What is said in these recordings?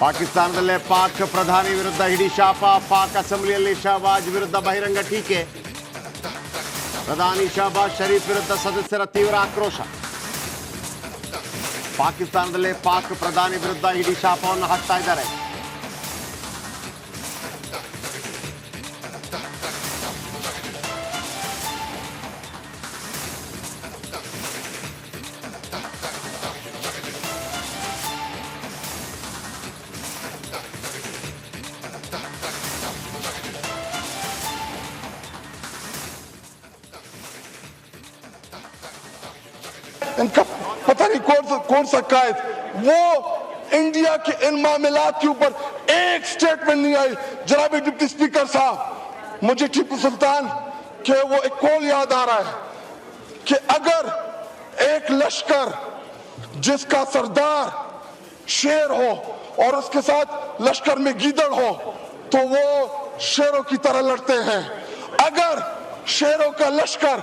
ಪಾಕಿಸ್ತಾನದಲ್ಲೇ ಪಾಕ್ ಪ್ರಧಾನಿ ವಿರುದ್ಧ ಹಿಡಿ ಶಾಪ ಪಾಕ್ ಅಸೆಂಬ್ಲಿಯಲ್ಲಿ ಶಹಬಾಜ್ ವಿರುದ್ಧ ಬಹಿರಂಗ ಟೀಕೆ. ಪ್ರಧಾನಿ ಶಹಬಾಜ್ ಶರೀಫ್ ವಿರುದ್ಧ ಸದಸ್ಯರ ತೀವ್ರ ಆಕ್ರೋಶ. ಪಾಕಿಸ್ತಾನದಲ್ಲೇ ಪಾಕ್ ಪ್ರಧಾನಿ ವಿರುದ್ಧ ಹಿಡಿ ಶಾಪವನ್ನು ಹಾಕ್ತಾ ಇದ್ದಾರೆ. پتہ نہیں کون سا کون سا قائد۔ وہ انڈیا کے ان معاملات کے اوپر ایک سٹیٹمنٹ نہیں آئی۔ جناب ڈپٹی سپیکر صاحب، مجھے ٹیپو سلطان کہ وہ ایک کول یاد آ رہا ہے کہ اگر ایک لشکر جس کا سردار شیر ہو اور اس کے ساتھ لشکر میں گیدڑ ہو، تو وہ شیروں کی طرح لڑتے ہیں۔ اگر شیروں کا لشکر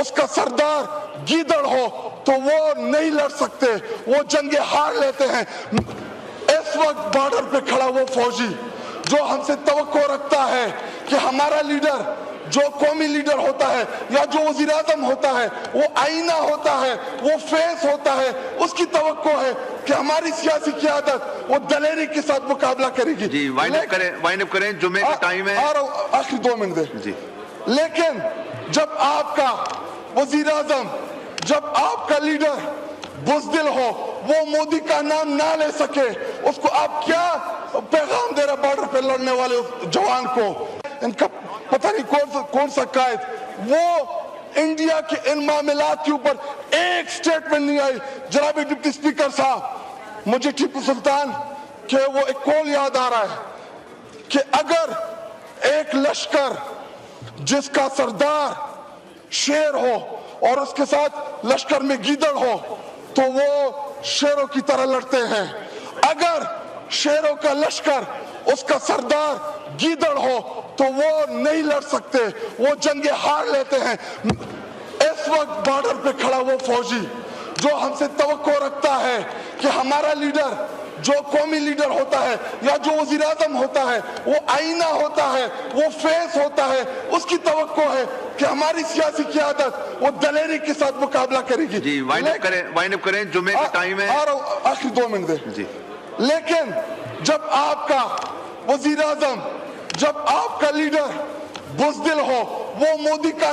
اس کا سردار گیدڑ ہو تو وہ نہیں لڑ سکتے وہ جنگیں ہار لیتے ہیں۔ اس وقت بارڈر پہ کھڑا وہ فوجی جو ہم سے توقع رکھتا ہے کہ ہمارا لیڈر جو قومی لیڈر ہوتا ہے یا جو وزیر اعظم ہوتا ہے وہ آئینہ ہوتا ہے وہ فیس ہوتا ہے اس کی توقع ہے کہ ہماری سیاسی قیادت وہ دلیری کے ساتھ مقابلہ کرے گی۔ جی وائن اپ کریں وائن اپ کریں کا ٹائم ہے اور آخری دو منٹ دے۔ جی۔ لیکن جب آپ کا وزیر اعظم جب آپ کا لیڈر بزدل ہو، وہ مودی کا نام نہ لے سکے، اس کو آپ کیا پیغام دے رہے بارڈر پہ لڑنے والے جوان کو؟ ان کا پتہ نہیں کون کون سا قائد۔ وہ انڈیا کے ان معاملات کے اوپر ایک سٹیٹمنٹ نہیں آئی۔ جناب ڈپٹی سپیکر صاحب، مجھے ٹیپو سلطان کہ وہ ایک کول یاد آ رہا ہے کہ اگر ایک لشکر جس کا سردار شیر ہو اور اس کے ساتھ لشکر میں گیدڑ ہو، تو وہ شیروں کی طرح لڑتے ہیں۔ اگر شیروں کا لشکر اس کا سردار گیدڑ ہو، تو وہ نہیں لڑ سکتے۔ وہ جنگیں ہار لیتے ہیں۔ اس وقت بارڈر پہ کھڑا وہ فوجی جو ہم سے توقع رکھتا ہے کہ ہمارا لیڈر جو قومی لیڈر ہوتا ہے یا جو وزیر اعظم ہوتا ہے وہ آئینہ ہوتا ہے وہ فیس ہوتا ہے اس کی توقع ہے کہ ہماری سیاسی قیادت وہ دلیری کے ساتھ مقابلہ کرے گی۔ جی وائن اپ کریں وائن اپ کریں کا ٹائم ہے۔ آخری دو منٹ دے۔ جی۔ لیکن جب آپ کا وزیر اعظم جب آپ کا لیڈر بزدل ہو وہ مودی کا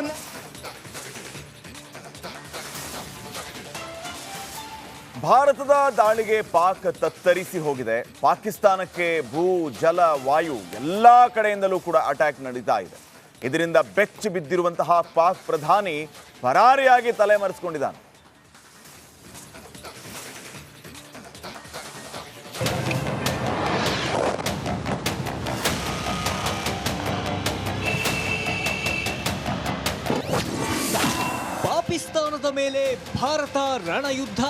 ಭಾರತದ ದಾಳಿಗೆ ಪಾಕ್ ತತ್ತರಿಸಿ ಹೋಗಿದೆ. ಪಾಕಿಸ್ತಾನಕ್ಕೆ ಭೂ, ಜಲ, ವಾಯು ಎಲ್ಲ ಕಡೆಯಿಂದಲೂ ಕೂಡ ಅಟ್ಯಾಕ್ ನಡೀತಾ ಇದೆ. ಇದರಿಂದ ಬೆಚ್ಚಿ ಬಿದ್ದಿರುವಂತಹ ಪಾಕ್ ಪ್ರಧಾನಿ ಪರಾರಿಯಾಗಿ ತಲೆಮರೆಸಿಕೊಂಡಿದ್ದಾನೆ. ಪಾಕಿಸ್ತಾನದ ಮೇಲೆ ಭಾರತ ರಣಯುದ್ಧ.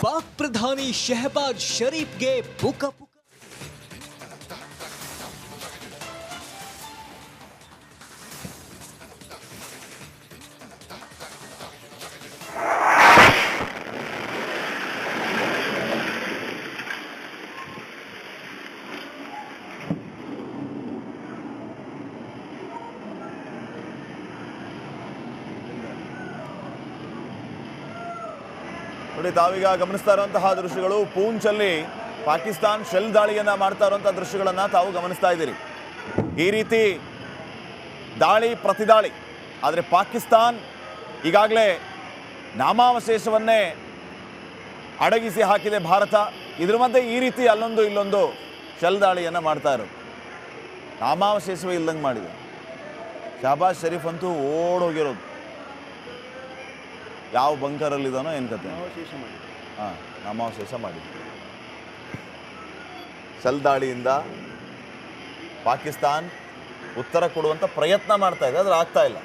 پاک پردھانی شہباز شریف کے بک اپ ನೋಡಿ ತಾವೀಗ ಗಮನಿಸ್ತಾ ಇರುವಂತಹ ದೃಶ್ಯಗಳು. ಪೂಂಚಲ್ಲಿ ಪಾಕಿಸ್ತಾನ್ ಶೆಲ್ ದಾಳಿಯನ್ನ ಮಾಡ್ತಾ ಇರುವಂತಹ ದೃಶ್ಯಗಳನ್ನ ತಾವು ಗಮನಿಸ್ತಾ ಇದ್ದೀರಿ. ಈ ರೀತಿ ದಾಳಿ, ಪ್ರತಿದಾಳಿ. ಆದರೆ ಪಾಕಿಸ್ತಾನ್ ಈಗಾಗಲೇ ನಾಮಾವಶೇಷವನ್ನೇ ಅಡಗಿಸಿ ಹಾಕಿದೆ ಭಾರತ. ಇದ್ರ ಮಧ್ಯೆ ಈ ರೀತಿ ಅಲ್ಲೊಂದು ಇಲ್ಲೊಂದು ಶೆಲ್ ದಾಳಿಯನ್ನು ಮಾಡ್ತಾ ಇರೋದು. ನಾಮಾವಶೇಷವೇ ಇಲ್ಲದಂಗೆ ಮಾಡಿದೆ. ಶಹಬಾಜ್ ಶರೀಫ್ ಅಂತೂ ಓಡೋಗಿರೋದು. ಯಾವ ಬಂಕರಲ್ಲಿದ್ದಾನೋ ಏನು ಕತೆ? ಹಾಂ ನಾಮಾವಶೇಷ ಮಾಡಿದ್ವಿ ಸಲ್ದಾಳಿಯಿಂದ ಪಾಕಿಸ್ತಾನ್ ಉತ್ತರ ಕೊಡುವಂಥ ಪ್ರಯತ್ನ ಮಾಡ್ತಾ ಇದೆ ಆದ್ರೆ ಆಗ್ತಾ ಇಲ್ಲ.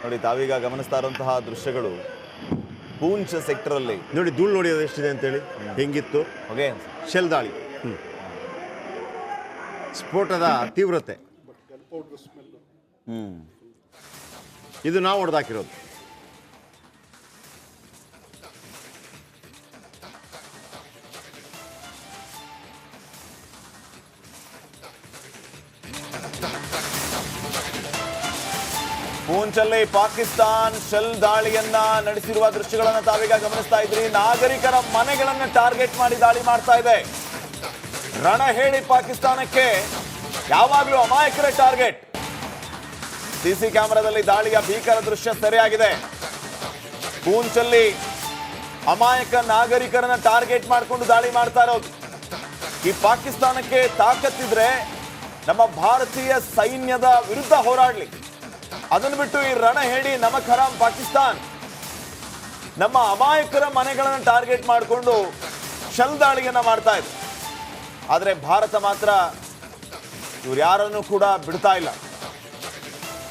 ನೋಡಿ ತಾವೀಗ ಗಮನಿಸ್ತಾ ಇರುವಂತಹ ದೃಶ್ಯಗಳು ಪೂಂಚ್ ಸೆಕ್ಟರಲ್ಲಿ ನೋಡಿ ಧೂಳು ನೋಡಿ ಅದು ಎಷ್ಟಿದೆ ಅಂತೇಳಿ? ಹೆಂಗಿತ್ತು? ಹೊಗೆ ಶೆಲ್ ದಾಳಿ. ಸ್ಫೋಟದ ತೀವ್ರತೆ. ಹ್ಮ್. ಇದು ನಾವು ಹೊಡೆದಾಕಿರೋದು. ಪೂಂಚಲ್ಲಿ ಪಾಕಿಸ್ತಾನ್ ಶೆಲ್ ದಾಳಿಯನ್ನ ನಡೆಸಿರುವ ದೃಶ್ಯಗಳನ್ನ ತಾವೀಗ ಗಮನಿಸ್ತಾ ಇದ್ರಿ. ನಾಗರಿಕರ ಮನೆಗಳನ್ನ ಟಾರ್ಗೆಟ್ ಮಾಡಿ ದಾಳಿ ಮಾಡ್ತಾ ಇದೆ. ರಣ ಹೇಳಿ ಪಾಕಿಸ್ತಾನಕ್ಕೆ ಯಾವಾಗಲೂ ಅಮಾಯಕರ ಟಾರ್ಗೆಟ್. ಸಿಸಿ ಕ್ಯಾಮೆರಾದಲ್ಲಿ ದಾಳಿಯ ಭೀಕರ ದೃಶ್ಯ ಸೆರೆಯಾಗಿದೆ. ಪೂಂಚಲ್ಲಿ ಅಮಾಯಕ ನಾಗರಿಕರನ್ನ ಟಾರ್ಗೆಟ್ ಮಾಡಿಕೊಂಡು ದಾಳಿ ಮಾಡ್ತಾ ಇರೋದು. ಈ ಪಾಕಿಸ್ತಾನಕ್ಕೆ ತಾಕತ್ತಿದ್ರೆ ನಮ್ಮ ಭಾರತೀಯ ಸೈನ್ಯದ ವಿರುದ್ಧ ಹೋರಾಡ್ಲಿ ಅದನ್ನು ಬಿಟ್ಟು ಈ ರಣ ಹೇಳಿ ನಮಕ್ ಹರಾಮ್ ಪಾಕಿಸ್ತಾನ್. ನಮ್ಮ ಅಮಾಯಕರ ಮನೆಗಳನ್ನು ಟಾರ್ಗೆಟ್ ಮಾಡಿಕೊಂಡು ಶಲ್ ದಾಳಿಯನ್ನು ಮಾಡ್ತಾ ಇದೆ. ಆದರೆ ಭಾರತ ಮಾತ್ರ ಇವ್ರು ಯಾರನ್ನು ಕೂಡ ಬಿಡ್ತಾ ಇಲ್ಲ.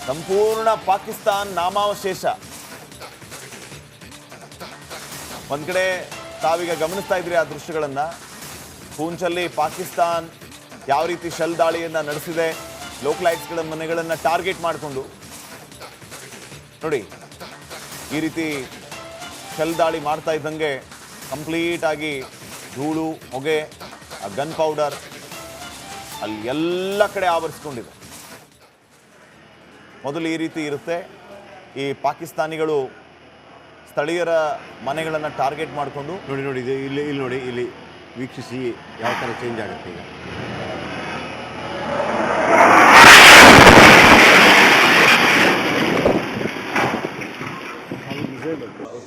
ಸಂಪೂರ್ಣ ಪಾಕಿಸ್ತಾನ್ ನಾಮಾವಶೇಷ. ಒಂದ್ ಕಡೆ ತಾವೀಗ ಗಮನಿಸ್ತಾ ಇದ್ರಿ ಆ ದೃಶ್ಯಗಳನ್ನ. ಪೂಂಚಲ್ಲಿ ಪಾಕಿಸ್ತಾನ್ ಯಾವ ರೀತಿ ಶಲ್ ದಾಳಿಯನ್ನ ನಡೆಸಿದೆ. ಲೋಕಲೈಟ್ಸ್ಗಳ ಮನೆಗಳನ್ನ ಟಾರ್ಗೆಟ್ ಮಾಡಿಕೊಂಡು. ನೋಡಿ, ಈ ರೀತಿ ಶೆಲ್ ದಾಳಿ ಮಾಡ್ತಾ ಇದ್ದಂಗೆ ಕಂಪ್ಲೀಟ್ ಆಗಿ ಧೂಳು, ಹೊಗೆ, ಆ ಗನ್ ಪೌಡರ್ ಅಲ್ಲಿ ಎಲ್ಲ ಕಡೆ ಆವರಿಸ್ಕೊಂಡಿದೆ. ಮೊದಲು ಈ ರೀತಿ ಇರುತ್ತೆ. ಈ ಪಾಕಿಸ್ತಾನಿಗಳು ಸ್ಥಳೀಯರ ಮನೆಗಳನ್ನು ಟಾರ್ಗೆಟ್ ಮಾಡಿಕೊಂಡು ನೋಡಿ ನೋಡಿ ಇಲ್ಲಿ ಇಲ್ಲಿ ನೋಡಿ, ಇಲ್ಲಿ ವೀಕ್ಷಿಸಿ ಯಾವ ಥರ ಚೇಂಜ್ ಆಗುತ್ತೆ ಈಗ.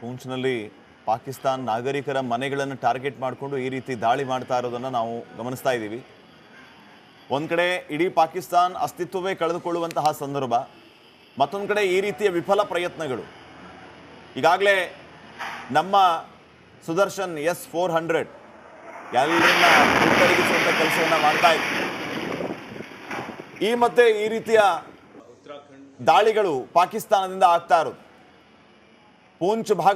ಪೂಂಚ್ನಲ್ಲಿ ಪಾಕಿಸ್ತಾನ್ ನಾಗರಿಕರ ಮನೆಗಳನ್ನು ಟಾರ್ಗೆಟ್ ಮಾಡಿಕೊಂಡು ಈ ರೀತಿ ದಾಳಿ ಮಾಡ್ತಾ ಇರೋದನ್ನು ನಾವು ಗಮನಿಸ್ತಾ ಇದ್ದೀವಿ. ಒಂದು ಕಡೆ ಇಡೀ ಪಾಕಿಸ್ತಾನ್ ಅಸ್ತಿತ್ವವೇ ಕಳೆದುಕೊಳ್ಳುವಂತಹ ಸಂದರ್ಭ, ಮತ್ತೊಂದು ಕಡೆ ಈ ರೀತಿಯ ವಿಫಲ ಪ್ರಯತ್ನಗಳು. ಈಗಾಗಲೇ ನಮ್ಮ ಸುದರ್ಶನ್ ಎಸ್ ಫೋರ್ ಹಂಡ್ರೆಡ್ ಎಲ್ಲರನ್ನ ಕೆಲಸವನ್ನು ಮಾಡ್ತಾ ಇತ್ತು ಈ ಮತ್ತೆ ಈ ರೀತಿಯ ದಾಳಿಗಳು ಪಾಕಿಸ್ತಾನದಿಂದ ಆಗ್ತಾ ಇರೋದು. ಪೂಂಚ್ ಭಾಗ